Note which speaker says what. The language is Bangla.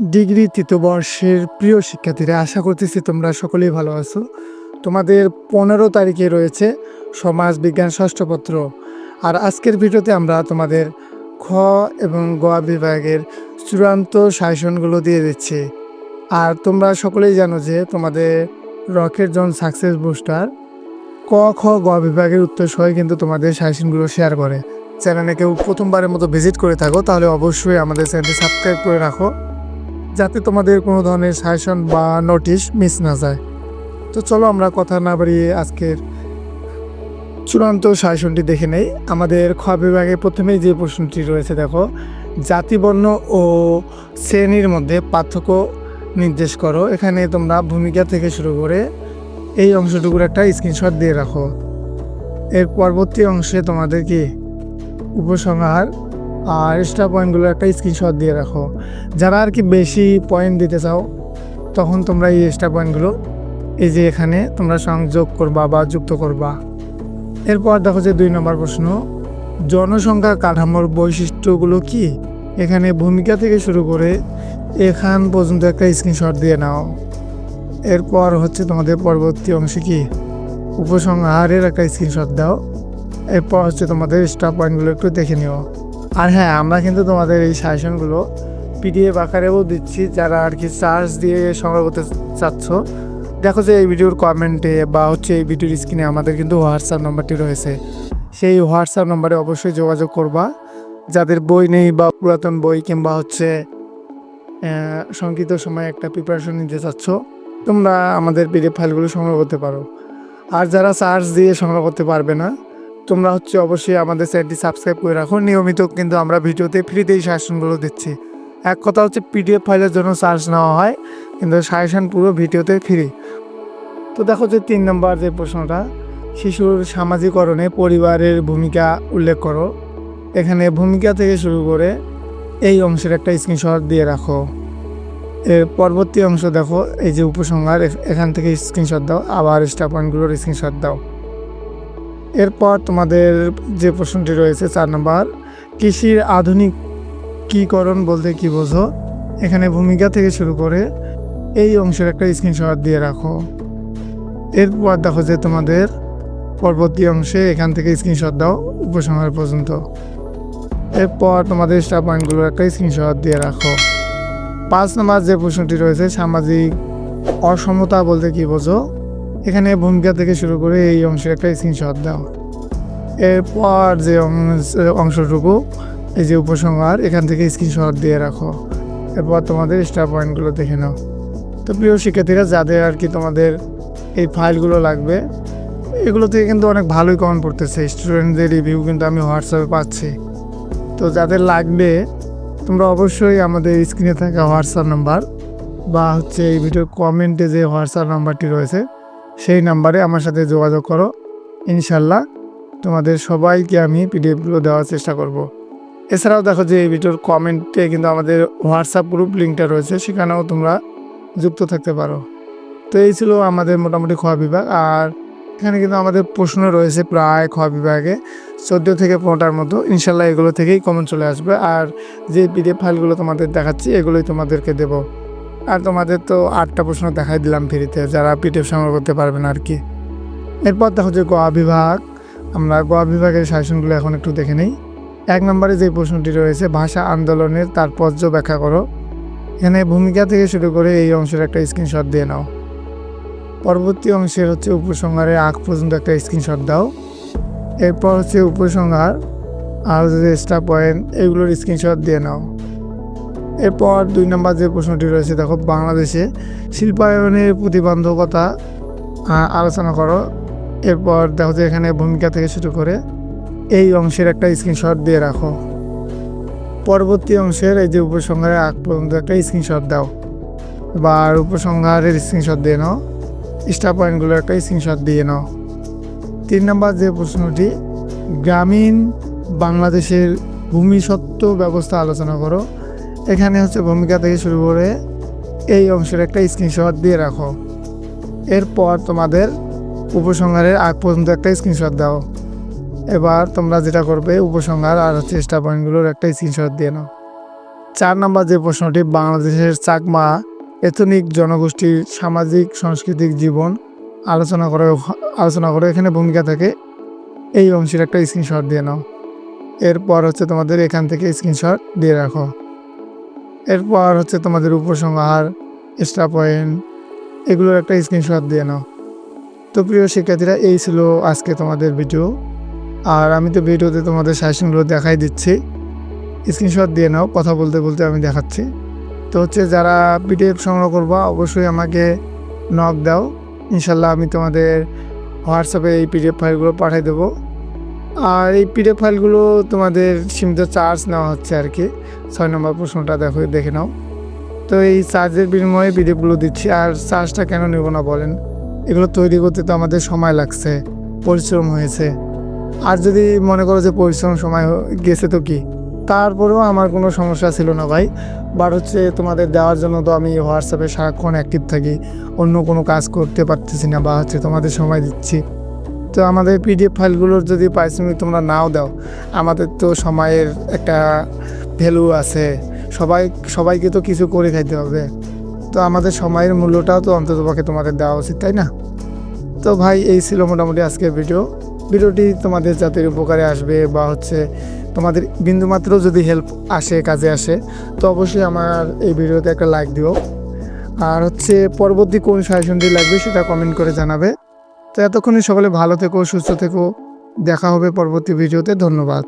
Speaker 1: ডিগ্রি তৃতীয় বর্ষের প্রিয় শিক্ষার্থীরা, আশা করতেছি তোমরা সকলেই ভালো আছো। তোমাদের পনেরো তারিখে রয়েছে সমাজ বিজ্ঞান ষষ্ঠ পত্র। আর আজকের ভিডিওতে আমরা তোমাদের খ এবং গ বিভাগের চূড়ান্ত সাজেশনগুলো দিয়ে দিচ্ছি। আর তোমরা সকলেই জানো যে তোমাদের রকেট জন সাকসেস বুস্টার ক, খ, গ বিভাগের উত্তর সহ কিন্তু তোমাদের সাজেশনগুলো শেয়ার করে। চ্যানেলে কেউ প্রথমবারের মতো ভিজিট করে থাকো, তাহলে অবশ্যই আমাদের চ্যানেলটি সাবস্ক্রাইব করে রাখো। যাতে তোমাদের কোনো ধরনের সাজেশন বা নোটিশ মিস না যায়। তো চলো আমরা কথা না বাড়িয়ে আজকের চূড়ান্ত সাজেশনটি দেখে নেই। আমাদের খ বিভাগে প্রথমেই যে প্রশ্নটি রয়েছে দেখো, জাতিবর্ণ ও শ্রেণির মধ্যে পার্থক্য নির্দেশ করো। এখানে তোমরা ভূমিকা থেকে শুরু করে এই অংশটুকুর একটা স্ক্রিনশট দিয়ে রাখো। এর পরবর্তী অংশে তোমাদের কি? উপসংহার আর এক্সট্রা পয়েন্টগুলো একটা স্ক্রিনশট দিয়ে রাখো। যারা আর কি বেশি পয়েন্ট দিতে চাও, তখন তোমরা এই এক্সট্রা পয়েন্টগুলো এই যে এখানে তোমরা সংযোগ করবা বা যুক্ত করবা। এরপর দেখো যে দুই নম্বর প্রশ্ন জনসংখ্যা কাঠামোর বৈশিষ্ট্যগুলো কি? এখানে ভূমিকা থেকে শুরু করে এখান পর্যন্ত একটা স্ক্রিনশট দিয়ে নাও। এরপর হচ্ছে তোমাদের পরবর্তী অংশে কি? উপসংহারের একটা স্ক্রিনশট দাও। এরপর হচ্ছে তোমাদের স্টার পয়েন্টগুলো একটু দেখে নিও। আর হ্যাঁ আমরা কিন্তু তোমাদের এই সাজেশনগুলো পিডিএফ আকারেও দিচ্ছি, যারা আর কি চার্জ দিয়ে সংগ্রহ করতে চাচ্ছ। দেখো যে এই ভিডিওর কমেন্টে বা হচ্ছে এই ভিডিওর স্ক্রিনে আমাদের কিন্তু হোয়াটসঅ্যাপ নাম্বারটি রয়েছে। সেই হোয়াটসঅ্যাপ নম্বরে অবশ্যই যোগাযোগ করবা। যাদের বই নেই বা পুরাতন বই কিংবা হচ্ছে সংক্ষিপ্ত সময়ে একটা প্রিপারেশন নিতে চাচ্ছ, তোমরা আমাদের পিডিএফ ফাইলগুলো সংগ্রহ করতে পারো। আর যারা চার্জ দিয়ে সংগ্রহ করতে পারবে না তোমরা হচ্ছে অবশ্যই আমাদের চ্যানেলটি সাবস্ক্রাইব করে রাখো। নিয়মিত কিন্তু আমরা ভিডিওতে ফ্রিতেই সাজেশনগুলো দিচ্ছি। এক কথা হচ্ছে পিডিএফ ফাইলের জন্য চার্জ নেওয়া হয়, কিন্তু সাজেশন পুরো ভিডিওতে ফ্রি। তো দেখো যে তিন নম্বর যে প্রশ্নটা, শিশুর সামাজিকরণে পরিবারের ভূমিকা উল্লেখ করো। এখানে ভূমিকা থেকে শুরু করে এই অংশের একটা স্ক্রিনশট দিয়ে রাখো। এর পরবর্তী অংশ দেখো, এই যে উপসংহার এখান থেকে স্ক্রিনশট দাও, আবার স্টার পয়েন্টগুলোর স্ক্রিনশট দাও। এরপর তোমাদের যে প্রশ্নটি রয়েছে চার নম্বর, কৃষির আধুনিকীকরণ বলতে কি বোঝো? এখানে ভূমিকা থেকে শুরু করে এই অংশের একটা স্ক্রিনশট দিয়ে রাখো। এরপর দেখো যে তোমাদের পরবর্তী অংশে এখান থেকে স্ক্রিনশট দাও উপসংহার পর্যন্ত। এরপর তোমাদের স্টার পয়েন্টগুলোর একটা স্ক্রিনশট দিয়ে রাখো। পাঁচ নম্বর যে প্রশ্নটি রয়েছে, সামাজিক অসমতা বলতে কি বোঝো? এখানে ভূমিকা থেকে শুরু করে এই অংশের একটা স্ক্রিনশট দাও। এরপর যে অংশটুকু, এই যে উপসংহার, এখান থেকে স্ক্রিনশট দিয়ে রাখো। এরপর তোমাদের স্টার পয়েন্টগুলো দেখে নাও। তো প্রিয় শিক্ষার্থীরা, যাদের আর কি তোমাদের এই ফাইলগুলো লাগবে, এগুলো থেকে কিন্তু অনেক ভালোই কমেন্ট পড়তেছে। স্টুডেন্টদের রিভিউ কিন্তু আমি হোয়াটসঅ্যাপে পাচ্ছি। তো যাদের লাগবে, তোমরা অবশ্যই আমাদের স্ক্রিনে থাকা হোয়াটসঅ্যাপ নাম্বার বা হচ্ছে এই ভিডিওর কমেন্টে যে হোয়াটসঅ্যাপ নাম্বারটি রয়েছে সেই নাম্বারে আমার সাথে যোগাযোগ করো। ইনশাল্লাহ তোমাদের সবাইকে আমি পিডিএফগুলো দেওয়ার চেষ্টা করব। এছাড়াও দেখো যে এই ভিডিওর কমেন্টে কিন্তু আমাদের হোয়াটসঅ্যাপ গ্রুপ লিঙ্কটা রয়েছে, সেখানেও তোমরা যুক্ত থাকতে পারো। তো এই ছিল আমাদের মোটামুটি খ বিভাগ, আর এখানে কিন্তু আমাদের প্রশ্ন রয়েছে প্রায় খ বিভাগে। চোদ্দ থেকে পনেরোটার মতো ইনশাল্লাহ এগুলো থেকেই কমন চলে আসবে, আর যে পিডিএফ ফাইলগুলো তোমাদের দেখাচ্ছি, এগুলোই তোমাদেরকে দেবো। আর তোমাদের তো আটটা প্রশ্ন দেখাই দিলাম ফ্রিতে, যারা পিডিএফ সংগ্রহ করতে পারবে না আর কি। এরপর দেখো যে গ বিভাগ, আমরা গ বিভাগের শাসনগুলো এখন একটু দেখে নিই। এক নম্বরে যে প্রশ্নটি রয়েছে, ভাষা আন্দোলনের তাৎপর্য ব্যাখ্যা করো। এখানে ভূমিকা থেকে শুরু করে এই অংশের একটা স্ক্রিনশট দিয়ে নাও। পরবর্তী অংশের হচ্ছে উপসংহারের আগ পর্যন্ত একটা স্ক্রিনশট দাও। এরপর হচ্ছে উপসংহার, আর যে স্টার পয়েন্ট এগুলোর স্ক্রিনশট দিয়ে নাও। এরপর দুই নম্বর যে প্রশ্নটি রয়েছে, দেখো, বাংলাদেশে শিল্পায়নের প্রতিবন্ধকতা আলোচনা করো। এরপর দেখো যে এখানে ভূমিকা থেকে শুরু করে এই অংশের একটা স্ক্রিনশট দিয়ে রাখো। পরবর্তী অংশের এই যে উপসংহারের আগ পর্যন্ত একটা স্ক্রিনশট দাও বা উপসংহারের স্ক্রিনশট দিয়ে নাও স্টার পয়েন্টগুলোর একটা স্ক্রিনশট দিয়ে নাও। তিন নম্বর যে প্রশ্নটি, গ্রামীণ বাংলাদেশের ভূমিসত্ত্ব ব্যবস্থা আলোচনা করো। এখানে হচ্ছে ভূমিকা থেকে শুরু করে এই অংশের একটা স্ক্রিনশট দিয়ে রাখো। এরপর তোমাদের উপসংহারের আগ পর্যন্ত একটা স্ক্রিনশট দাও। এবার তোমরা যেটা করবে, উপসংহার আর হচ্ছে স্টার পয়েন্টগুলোর একটা স্ক্রিনশট দিয়ে নাও। চার নম্বর যে প্রশ্নটি, বাংলাদেশের চাকমা এথনিক জনগোষ্ঠীর সামাজিক, সাংস্কৃতিক জীবন আলোচনা করে আলোচনা করে এখানে ভূমিকা থাকে। এই অংশের একটা স্ক্রিনশট দিয়ে নাও। এরপর হচ্ছে তোমাদের এখান থেকে স্ক্রিনশট দিয়ে রাখো। এরপর হচ্ছে তোমাদের উপসংহার এক্সট্রা পয়েন্ট এগুলোর একটা স্ক্রিনশট দিয়ে নাও। তো প্রিয় শিক্ষার্থীরা, এই ছিল আজকে তোমাদের ভিডিও আর আমি তো ভিডিওতে তোমাদের সাজেশনগুলো দেখাই দিচ্ছি। স্ক্রিনশট দিয়ে নাও, কথা বলতে বলতে আমি দেখাচ্ছি। তো হচ্ছে যারা পিডিএফ সংগ্রহ করবা, অবশ্যই আমাকে নক দাও। ইনশাল্লাহ আমি তোমাদের হোয়াটসঅ্যাপে এই পিডিএফ ফাইলগুলো পাঠিয়ে দেবো। আর এই পিডিএফ ফাইলগুলো তোমাদের সীমিত চার্জ নেওয়া হচ্ছে আর কি। ছয় নম্বর প্রশ্নটা দেখো, দেখে নাও। তো এই চার্জের বিনিময়ে পিডিএফগুলো দিচ্ছি, আর চার্জটা কেন নেব না বলেন? এগুলো তৈরি করতে তো আমাদের সময় লাগছে, পরিশ্রম হয়েছে। আর যদি মনে করো যে পরিশ্রম সময় গেছে তো কি? তারপরেও আমার কোনো সমস্যা ছিল না ভাই। বাট হচ্ছে তোমাদের দেওয়ার জন্য তো আমি হোয়াটসঅ্যাপে সারাক্ষণ অ্যাক্টিভ থাকি, অন্য কোনো কাজ করতে পারতেছি না বা হচ্ছে তোমাদের সময় দিচ্ছি। তো আমাদের পিডিএফ ফাইলগুলোর যদি পারিশ্রমিক তোমরা নাও দাও, আমাদের তো সময়ের একটা ভ্যালু আছে। সবাই, সবাইকে তো কিছু করে খাইতে হবে। তো আমাদের সময়ের মূল্যটাও তো অন্ততপক্ষে তোমাদের দেওয়া উচিত, তাই না? তো ভাই, এই ছিল মোটামুটি আজকের ভিডিও ভিডিওটি তোমাদের জাতির উপকারে আসবে বা হচ্ছে তোমাদের বিন্দুমাত্র যদি হেল্প আসে, কাজে আসে, তো অবশ্যই আমার এই ভিডিওতে একটা লাইক দিও। আর হচ্ছে পরবর্তী কোন সাজেশনটি লাগবে সেটা কমেন্ট করে জানাবে। তো এতক্ষণই সকলে ভালো থেকো সুস্থ থেকো। দেখা হবে পরবর্তী ভিডিওতে। ধন্যবাদ।